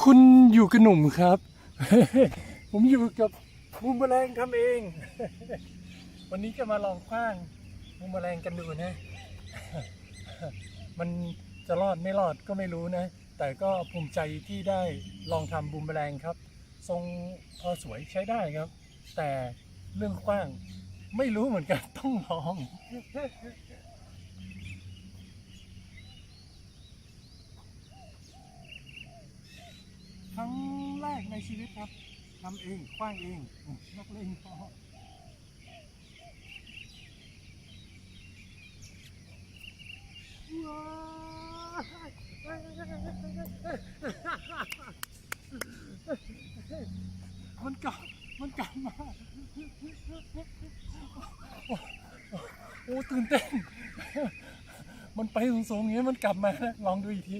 คุณอยู่กับหนุ่มครับ ผมอยู่กับมุมแมลงทำเอง วันนี้จะมาลองคว้างมุมแมลงกันดูนะ มันจะรอดไม่รอดก็ไม่รู้นะ แต่ก็ภูมิใจที่ได้ลองทำบูมแมลงครับ ทรงพอสวยใช้ได้ครับ แต่เรื่องคว้างไม่รู้เหมือนกันต้องลอง ครั้งแรกใน ชีวิตครับทำเองคว้างเองนักเลงพอมันกลับมันกลับมาโอ้ตื่นเต้น มันไปสูงๆอย่างนี้มันกลับมานะลองดูอีกที